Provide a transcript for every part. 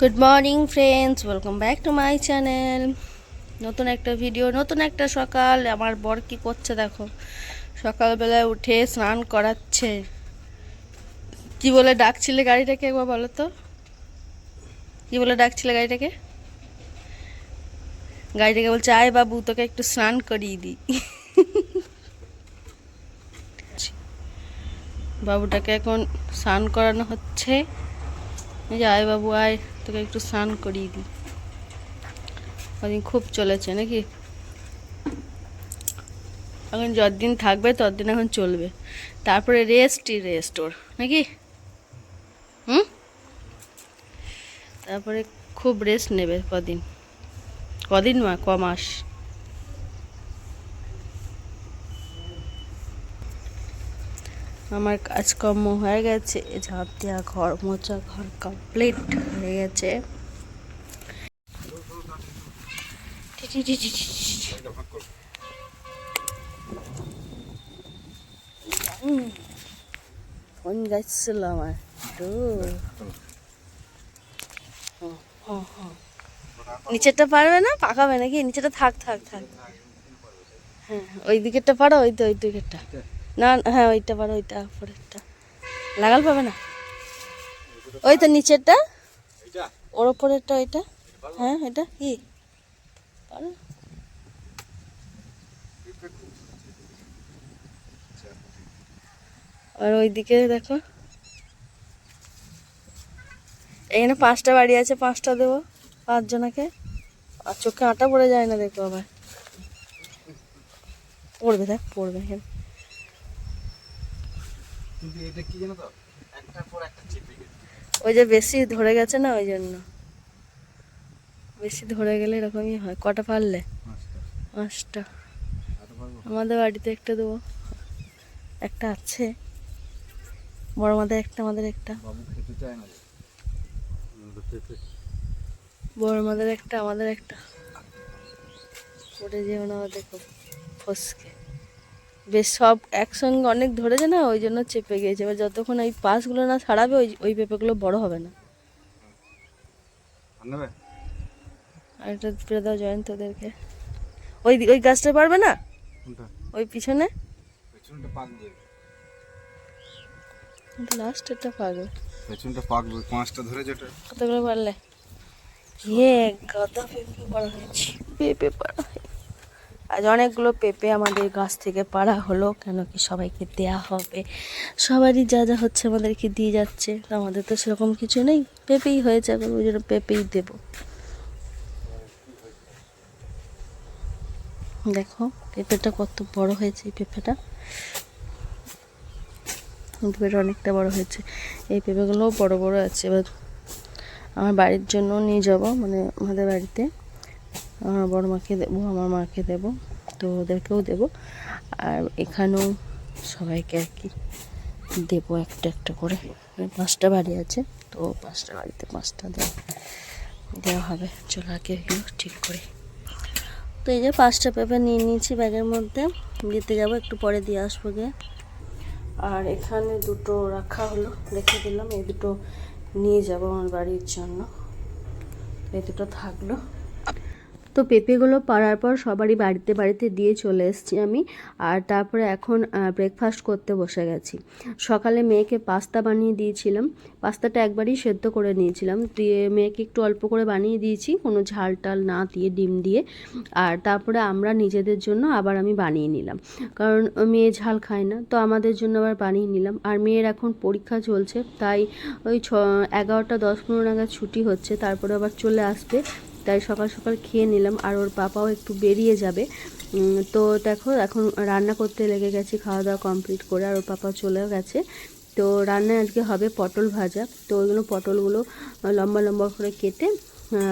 Good morning friends welcome back to my channel নতুন একটা video নতুন একটা সকাল। আমার বর কি করছে দেখো? সকালবেলায় উঠে স্নান করাচ্ছে। কি বলে ডাকছিলে গাড়িটাকে একবার বলো তো? কি বলে ডাকছিলে গাড়িটাকে? গাড়িটাকে বলছে, আয় বাবু, তোকে একটু স্নান করিয়ে দিই। বাবুটাকে এখন স্নান করানো হচ্ছে। আয় বাবু, আয়। তোকে একটু স্নান করিয়ে দিই। কদিন খুব চলেছে নাকি? এখন যতদিন থাকবে ততদিন এখন চলবে। তারপরে রেস্টই রেস্ট ওর, নাকি? হুম? তারপরে খুব রেস্ট নেবে কদিন? কদিন মা? ক মাস? আমার কাজকর্ম হয়ে গেছে ঝাঁপ দেওয়া ঘর মোচা ঘর কমপ্লিট হয়ে গেছে। ফোন যাচ্ছিল আমার। নিচেরটা পারবে না? পাকাবে নাকি? নিচেটা থাক থাক থাক। হ্যাঁ ওই দিকেরটা পারো, ওই তো, ওই দিকেরটা। না হ্যাঁ ওইটা পারো ওইটা উপরেরটা লাগাল পাবে না? ওই তো নিচেরটা ওর ওপরেরটা ওইটা? হ্যাঁ এটা কি পারো? আর ওইদিকে দেখো। এখানে পাঁচটা বাড়ি আছে পাঁচটা দেবো পাঁচজনাকে। আর চোখে আটা পড়ে যায় না দেখো আবার। পড়বে দেখ পড়বে এখানে। কিন্তু এটা কি জানো তো? একটার পর একটা চেপে গেছে। ওই যে বেশি ধরে গেছে না ওই জন্য। বেশি ধরে গেলে এরকমই হয়। কটা পারলে? পাঁচটা। আমাদের বাড়িতে একটা দেবো। একটা আছে। বড় মাদের একটা আমাদের একটা। বাবু খেতে চায় না রে। আমাদের পেঁপে বড় মাদের একটা আমাদের একটা। পড়ে যেও না দেখো ফসকে। বেশ সব একসঙ্গে অনেক ধরেছে না ওই জন্য চেপে গিয়েছে। এবার যতক্ষণ ওই পাশগুলো না ছাড়াবে ওই ওই পেঁপেগুলো বড় হবে না। আর আর পেরে দাও জয়েন্ট ওদেরকে ওই ওই গাছটা পারবে না? ওই পিছনে? লাস্ট এটা পারবে পেছনটা পাকবে পাঁচটা ধরে যেটা। কতগুলো পারলে? ইয়ে গাদা পেঁপে পাড়া হয়েছে। পেঁপে পাড়া আজ অনেকগুলো পেঁপে আমাদের গাছ থেকে পাড়া হলো, কেন কি সবাইকে দেয়া হবে। সবারই যা যা হচ্ছে আমাদেরকে দিয়ে যাচ্ছে, আমাদের তো সেরকম কিছু নেই। পেঁপেই হয়েছে এখন ওই জন্য পেঁপেই দেবো। দেখো, পেঁপেটা কত বড় হয়েছে, এই পেঁপেটা। পেঁপেটা অনেকটা বড় হয়েছে। এই পেঁপেগুলোও বড় বড় আছে। এবার আমার বাড়ির জন্য নিয়ে যাব মানে আমাদের বাড়িতে। আমার বড় মাকে দেবো, আমার মাকে দেব। তো ওদেরকেও দেব। আর এখানেও সবাইকে আর কি দেবো একটা একটা করে। পাঁচটা বাড়ি আছে, তো পাঁচটা বাড়িতে পাঁচটা দেওয়া দেওয়া হবে। চলো আগে এগুলো ঠিক করে। তো এই যে পাঁচটা পেপার নিয়ে নিয়েছি ব্যাগের মধ্যে। দিতে যাব, একটু পরে দিয়ে আসব গিয়ে। আর এখানে দুটো রাখা হলো, রেখে দিলাম। এই দুটো নিয়ে যাব আমার বাড়ির জন্য। এই দুটো থাকল। তো পেঁপেগুলো পাড়ার পর সবারই বাড়িতে বাড়িতে দিয়ে চলে এসেছি আমি। আর তারপরে এখন ব্রেকফাস্ট করতে বসে গেছি। সকালে মেয়েকে পাস্তা বানিয়ে দিয়েছিলাম। পাস্তাটা একবারই সেদ্ধ করে নিয়েছিলাম। দিয়ে মেয়েকে একটু অল্প করে বানিয়ে দিয়েছি। কোনো ঝাল টাল না দিয়ে, ডিম দিয়ে। আর তারপরে আমরা নিজেদের জন্য আবার আমি বানিয়ে নিলাম। কারণ মেয়ে ঝাল খায় না। তো আমাদের জন্য আবার বানিয়ে নিলাম। আর মেয়ের এখন পরীক্ষা চলছে। তাই ওই ছ, এগারোটা দশ পনেরো নাগাদ ছুটি হচ্ছে। তারপরে আবার চলে আসবে। তাই সকাল সকাল খেয়ে নিলাম আর ওর পাপাও একটু বেরিয়ে যাবে। তো দেখো, এখন রান্না করতে লেগে গেছি, খাওয়া দাওয়া কমপ্লিট করে, আর ওর পাপা চলেও গেছে। তো রান্না আজকে হবে পটল ভাজা। তো ওইগুলো পটলগুলো লম্বা লম্বা করে কেটে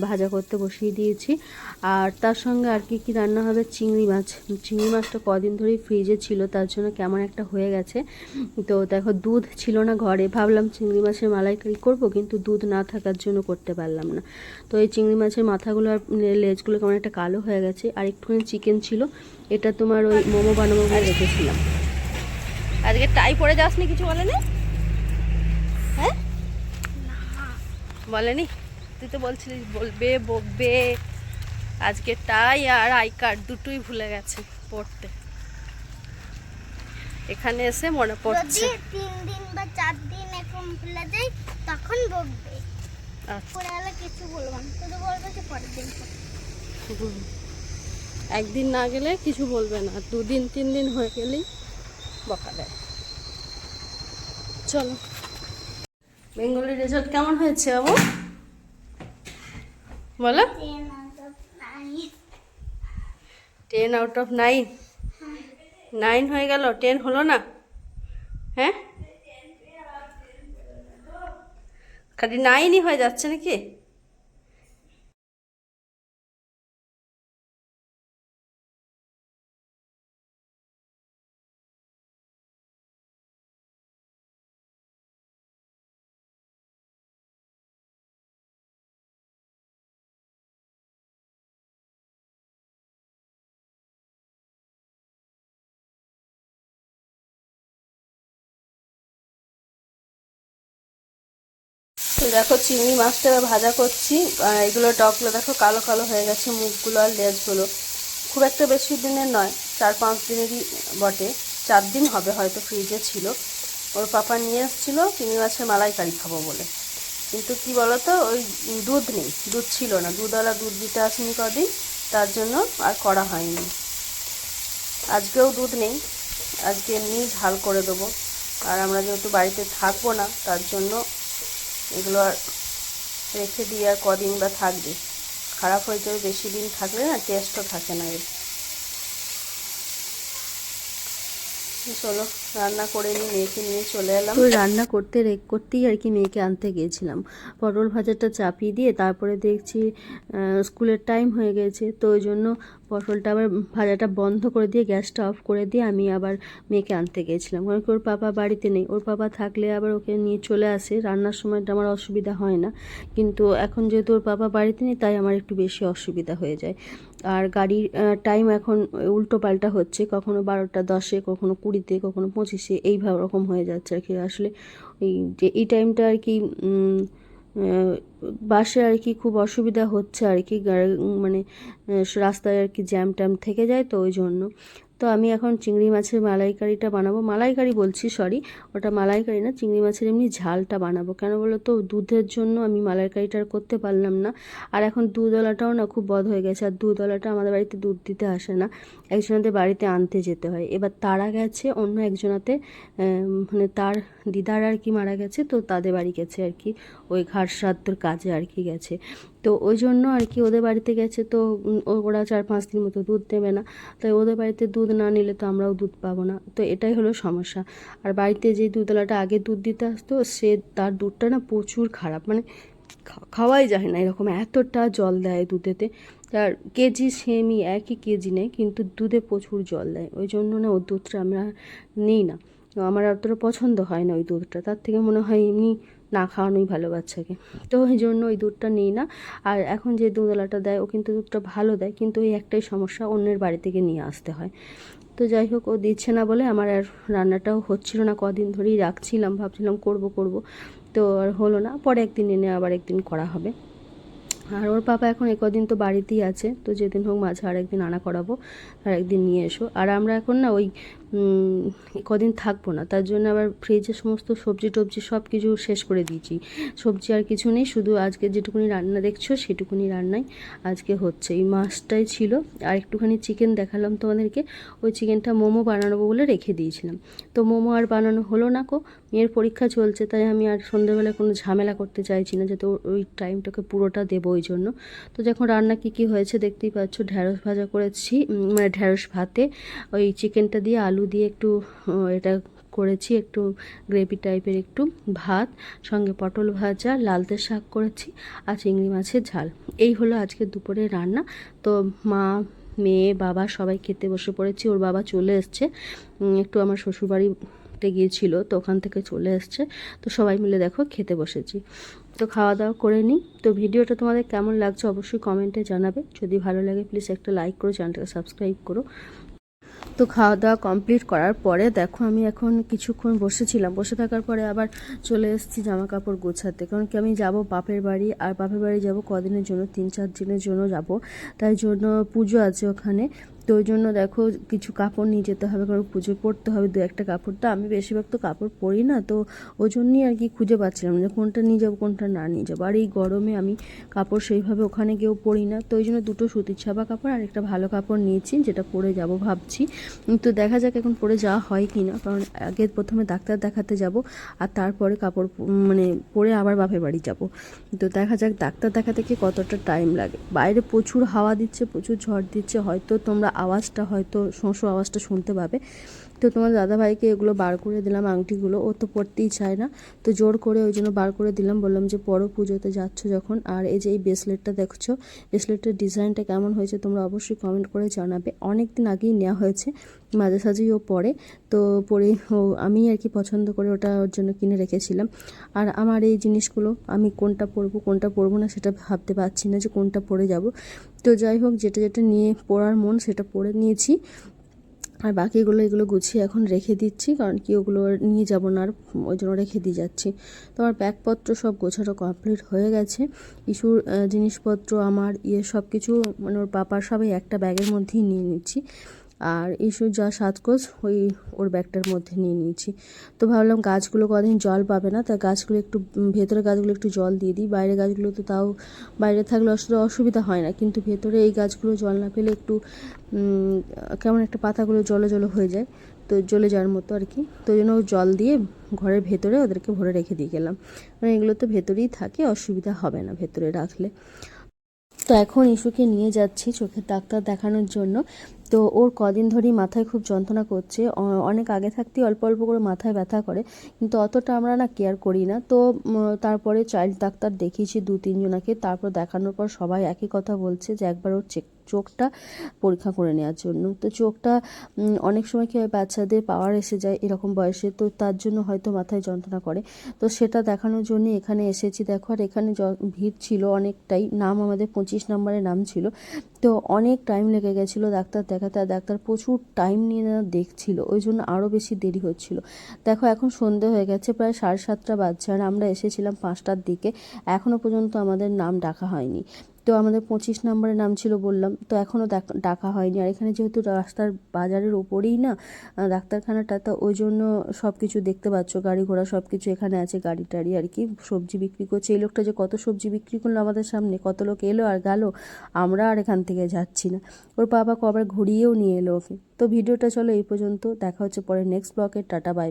ভাজা করতে বসিয়ে দিয়েছি। আর তার সঙ্গে আর কি কী রান্না হবে? চিংড়ি মাছ। চিংড়ি মাছটা কদিন ধরেই ফ্রিজে ছিল, তার জন্য কেমন একটা হয়ে গেছে। তো দেখো, দুধ ছিল না ঘরে। ভাবলাম চিংড়ি মাছের মালাইকারি করব, কিন্তু দুধ না থাকার জন্য করতে পারলাম না। তো এই চিংড়ি মাছের মাথাগুলো আর লেজগুলো কেমন একটা কালো হয়ে গেছে। আর একটুখানি চিকেন ছিল। এটা তোমার ওই মোমো বানাবো বলে রেখেছিলাম। আজকে টাই পরে যাসনি কিছু বলেনি? হ্যাঁ? বলেনি? তুই তো বলছিলিস বলবে বকবে। আজকে টাই আর আই কার্ড দুটোই ভুলে গেছে পড়তে। এখানে এসে মনে পড়ছে। তিন দিন বা চার দিন এরকম ভুলে যাই তখন বকবে। আচ্ছা। গেলে কিছু বলব না শুধু বলবে যে পরের দিন একদিন না গেলে কিছু বলবে না দুদিন তিন দিন হয়ে গেলেই বকা দেয়। চলো। বেঙ্গলি রেজাল্ট কেমন হয়েছে বাবু? বলো. Ten out of nine nine হয়ে গেল টেন হলো না? হ্যাঁ? খালি নাইনই হয়ে যাচ্ছে নাকি? তো দেখো চিংড়ি মাছটা ভাজা করছি। এগুলো টকগুলো দেখো কালো কালো হয়ে গেছে মুখগুলো আর লেজগুলো। খুব একটা বেশি দিনের নয়, চার পাঁচ দিনেরই বটে। চার দিন হবে হয়তো ফ্রিজে ছিল। ওর পাপা নিয়ে এসেছিল, চিংড়ি মাছের মালাইকারি খাব বলে। কিন্তু কি বলতো, ওই দুধ নেই, দুধ ছিল না। দুধওয়ালা দুধ দিতে আসেনি কদিন, তার জন্য আর করা হয়নি। আজকেও দুধ নেই, আজকে এমনি ঝাল করে দেবো। আর আমরা যেহেতু বাড়িতে থাকব না, তার জন্য এগুলো আর রেখে দিয়ে আর কদিন বা থাকবে। খারাপ হয়ে যাবে বেশি দিন থাকলে না টেস্টও থাকে না এর। চলো, রান্না করে নিয়ে মেয়েকে নিয়ে চলে এলাম। তো রান্না করতে রেক করতেই আর কি মেয়েকে আনতে গিয়েছিলাম। পটল ভাজাটা চাপিয়ে দিয়ে তারপরে দেখছি স্কুলের টাইম হয়ে গেছে, তো ওই জন্য পটলটা আবার ভাজাটা বন্ধ করে দিয়ে গ্যাসটা অফ করে দিয়ে আমি আবার মেয়েকে আনতে গেছিলাম কারণ ওর পাপা বাড়িতে নেই। ওর পাপা থাকলে আবার ওকে নিয়ে চলে আসে। রান্নার সময়টা আমার অসুবিধা হয় না। কিন্তু এখন যেহেতু ওর পাপা বাড়িতে নেই, তাই আমার একটু বেশি অসুবিধা হয়ে যায়। আর গাড়ির টাইম এখন উল্টো পাল্টা হচ্ছে। কখনো বারোটা দশে, কখনো কুড়িতে, কখনো পঁচিশে। এইভাবে রকম হয়ে যাচ্ছে আর কি। আসলে এই যে এই টাইমটা আর কি বাসে আর কি খুব অসুবিধা হচ্ছে আর কি মানে রাস্তায় আর কি জ্যাম ট্যাম থেকে যায় তো ওই জন্য তো আমি এখন চিংড়ি মাছের মালাইকারিটা বানাবো। মালাইকারি বলছি সরি ওটা মালাইকারি না, চিংড়ি মাছের এমনি ঝালটা বানাবো। কেন বলো তো, দুধের জন্য আমি মালাইকারিটা করতে পারলাম না। আর এখন দুধওয়ালাটাও না খুব বধ হয়ে গেছে। আর দুধওয়ালাটা আমাদের বাড়িতে দুধ দিতে আসে না। একজনাদের বাড়িতে আনতে যেতে হয়। এবার তারা গেছে, অন্য একজনাতে মানে তার দিদার আর কি মারা গেছে, তো তাদের বাড়ি গেছে আর কি। ওই ঘাট শ্রাদ্ধর কাজে আর কি গেছে। তো ওই জন্য আর কি ওদের বাড়িতে গেছে তো ওরা চার পাঁচ দিন মতো দুধ দেবে না। তাই ওদের বাড়িতে দুধ না নিলে তো আমরাও দুধ পাবো না। তো এটাই হলো সমস্যা। আর বাড়িতে যে দুধওয়ালাটা আগে দুধ দিতে আসতো, সে তার দুধটা না প্রচুর খারাপ। মানে খাওয়াই যায় না এরকম, এতটা জল দেয় দুধেতে। তার কেজি সেমই একই কেজি নেয়, কিন্তু দুধে প্রচুর জল দেয়। ওই জন্য না ওর দুধটা আমরা নিই না। আমার অতটা পছন্দ হয় না ওই দুধটা। তার থেকে মনে হয় এমনি না খাওয়ানোই ভালো বাচ্চাকে। তো ওই জন্য ওই দুধটা নিই না। আর এখন যে দুধওয়ালাটা দেয়, ও কিন্তু দুধটা ভালো দেয়, কিন্তু ওই একটাই সমস্যা, অন্যের বাড়ি থেকে নিয়ে আসতে হয়। তো যাই হোক, ও দিচ্ছে না বলে আমার আর রান্নাটাও হচ্ছিল না, কদিন ধরেই রাখছিলাম, ভাবছিলাম করব করব। তো আর হলো না, পরে একদিন এনে আবার একদিন করা হবে। আর ওর পাপা এখন একদিন তো বাড়িতেই আছে, তো যেদিন হোক মাঝে আর একদিন আনা করাবো আর একদিন নিয়ে এসো। আর আমরা এখন না ওই কদিন থাকব না, তার জন্য আবার ফ্রিজে সমস্ত সবজি টবজি সব কিছু শেষ করে দিয়েছি। সবজি আর কিছু নেই, শুধু আজকে যেটুকুনি রান্না দেখছ সেটুকুনি রান্নাই আজকে হচ্ছে। এই মাছটাই ছিল, আর একটুখানি চিকেন দেখালাম তোমাদেরকে, ওই চিকেনটা মোমো বানানো বলে রেখে দিয়েছিলাম। তো মোমো আর বানানো হলো না কো মেয়ের পরীক্ষা চলছে, তাই আমি আর সন্ধ্যেবেলায় কোনো ঝামেলা করতে চাইছি না, যাতে ওই টাইমটাকে পুরোটা দেবো ওই জন্য। তো যখন রান্না কী কী হয়েছে দেখতেই পাচ্ছ। ঢ্যাঁড়স ভাজা করেছি মানে ঢ্যাঁড়স ভাতে। ওই চিকেনটা দিয়ে আলু দিয়ে একটু এটা করেছি, একটু গ্রেভি টাইপের একটু ভাত, সঙ্গে পটল ভাজা, লালতে শাক করেছি আর চিংড়ি মাছের ঝাল। এই হলো আজকে দুপুরের রান্না। তো মা, মেয়ে, বাবা সবাই খেতে বসে পড়েছি। ওর বাবা চলে এসছে। একটু আমার শ্বশুরবাড়িতে গিয়েছিল, তো ওখান থেকে চলে এসছে। তো সবাই মিলে দেখো খেতে বসেছি। তো খাওয়া দাওয়া করে নিই। তো ভিডিওটা তোমাদের কেমন লাগছে অবশ্যই কমেন্টে জানাবে। যদি ভালো লাগে প্লিজ একটা লাইক করো চ্যানেলটাকে সাবস্ক্রাইব করো। তো খাওয়া দাওয়া কমপ্লিট করার পরে দেখো আমি এখন কিছুক্ষণ বসেছিলাম। বসে থাকার পরে আবার চলে এসেছি জামা কাপড় গোছাতে। কারণ কি আমি যাব বাপের বাড়ি, আর বাপের বাড়ি যাব কদিনের জন্য? তিন, চার দিনের জন্য যাব। তাই জন্য পুজো আছে ওখানে। তো ওই জন্য দেখো কিছু কাপড় নিয়ে যেতে হবে, কারণ পুজো পরতে হবে দু একটা কাপড়। তো আমি বেশিরভাগ তো কাপড় পরি না, তো ওই জন্যই আর কি খুঁজে পাচ্ছিলাম যে কোনটা নিয়ে যাব, কোনটা না নিয়ে যাব। আর এই গরমে আমি কাপড় সেইভাবে ওখানে গিয়েও পরি না, তো ওই জন্য দুটো সুতির ছাপা কাপড় আর একটা ভালো কাপড় নিয়েছি, যেটা পরে যাব ভাবছি। তো দেখা যাক এখন পরে যাওয়া হয় কি না, কারণ আগে প্রথমে ডাক্তার দেখাতে যাব, আর তারপরে কাপড় মানে পরে আবার বাপের বাড়ি যাব। তো দেখা যাক ডাক্তার দেখাতে কি কতটা টাইম লাগে। বাইরে প্রচুর হাওয়া দিচ্ছে, প্রচুর ঝড় দিচ্ছে, হয়তো তোমরা আওয়াজটা হয়তো শোঁ আওয়াজটা শুনতে পাবে। তো তোমার দাদাভাইকে এগুলো বার করে দিলাম, আংটিগুলো। ও তো পরতেই চায় না। তো জোর করে ওই জন্য বার করে দিলাম। বললাম যে, পরো পুজোতে যাচ্ছ যখন। আর এই যে, এই ব্রেসলেটটা দেখছ ব্রেসলেটের ডিজাইনটা কেমন হয়েছে তোমরা অবশ্যই কমেন্ট করে জানাবে। অনেক দিন আগেই নেওয়া হয়েছে মাঝে সাঝেই ও পরে। তো পরে আমি আর কি পছন্দ করে ওটা ওর জন্য কিনে রেখেছিলাম। আর আমার এই জিনিসগুলো, আমি কোনটা পরবো কোনটা পরবো না সেটা ভাবতে পারছি না যে কোনটা পরে যাব। তো যাই হোক, যেটা যেটা নিয়ে পরার মন সেটা পরে নিয়েছি। আর বাকিগুলো এগুলো গুছিয়ে এখন রেখে দিচ্ছি, কারণ কি ওগুলো নিয়ে যাব না, আর ওই জন্য রেখে দিয়ে যাচ্ছি। তো আমার ব্যাগপত্র সব গোছানো কমপ্লিট হয়ে গেছে। ইস্যুর জিনিসপত্র, আমার ইয়ে সব কিছু মানে ওর পাপার সবাই একটা ব্যাগের মধ্যেই নিয়ে নিচ্ছি। আর ইস্যুর যা সাজগোজ ওই ওর ব্যাগটার মধ্যে নিয়ে নিয়েছি। তো ভাবলাম গাছগুলো কদিন জল পাবে না তাই গাছগুলো একটু ভেতরে গাছগুলো একটু জল দিয়ে দিই বাইরে গাছগুলো তো তাও বাইরে থাকলে অসুবিধা অসুবিধা হয় না, কিন্তু ভেতরে এই গাছগুলো জল না পেলে একটু কেমন একটা পাতাগুলো জলে জলে হয়ে যায়, তো জ্বলে যাওয়ার মতো আর কি। তো জন্য জল দিয়ে ঘরের ভেতরে ওদেরকে ভরে রেখে দিয়ে গেলাম। মানে এগুলো তো ভেতরেই থাকে, অসুবিধা হবে না ভেতরে রাখলে। তো এখন ইস্যুকে নিয়ে যাচ্ছি চোখের ডাক্তার দেখানোর জন্য। তো ওর কদিন ধরেই মাথায় খুব যন্ত্রণা করছে। অনেক আগে থাকতেই অল্প অল্প করে মাথায় ব্যথা করে, কিন্তু অতটা আমরা না কেয়ার করি না। তো তারপরে চাইল্ড ডাক্তার দেখিয়েছি দু তিনজনাকে তারপর দেখানোর পর সবাই একই কথা বলছে যে একবার ওর চেক চোখটা পরীক্ষা করে নেওয়ার জন্য। তো চোখটা অনেক সময় কি বাচ্চাদের পাওয়ার এসে যায় এরকম বয়সে, তো তার জন্য হয়তো মাথায় যন্ত্রণা করে। তো সেটা দেখানোর জন্য এখানে এসেছি। দেখো আর এখানে ভিড় ছিল অনেকটাই। নাম আমাদের পঁচিশ নম্বরের নাম ছিল। তো অনেক টাইম লেগে গেছিল ডাক্তার দেখাতে, আর ডাক্তার প্রচুর টাইম নিয়ে দেখছিল, ওই জন্য আরও বেশি দেরি হচ্ছিল। দেখো, এখন সন্ধে হয়ে গেছে, প্রায় সাড়ে সাতটা বাজছে, আর আমরা এসেছিলাম পাঁচটার দিকে এখনও পর্যন্ত আমাদের নাম ডাকা হয়নি। তো আমাদের পঁচিশ নম্বরের নাম ছিল বললাম, তো এখনও ডাকা হয়নি। আর এখানে যেহেতু রাস্তার বাজারের ওপরেই না ডাক্তারখানাটা, তো ওই জন্য সব কিছু দেখতে পাচ্ছ, গাড়ি ঘোড়া সব কিছু এখানে আছে, গাড়ি টাড়ি আর কি, সবজি বিক্রি করছে। এই লোকটা যে কত সবজি বিক্রি করল আমাদের সামনে, কত লোক এলো আর গেল, আমরা আর এখান থেকে যাচ্ছি না। ওর বাবা কবার ঘুরিয়েও নিয়ে এলো ওকে। তো ভিডিওটা চলো এই পর্যন্ত, দেখা হচ্ছে পরে নেক্সট ব্লকে টাটা বাই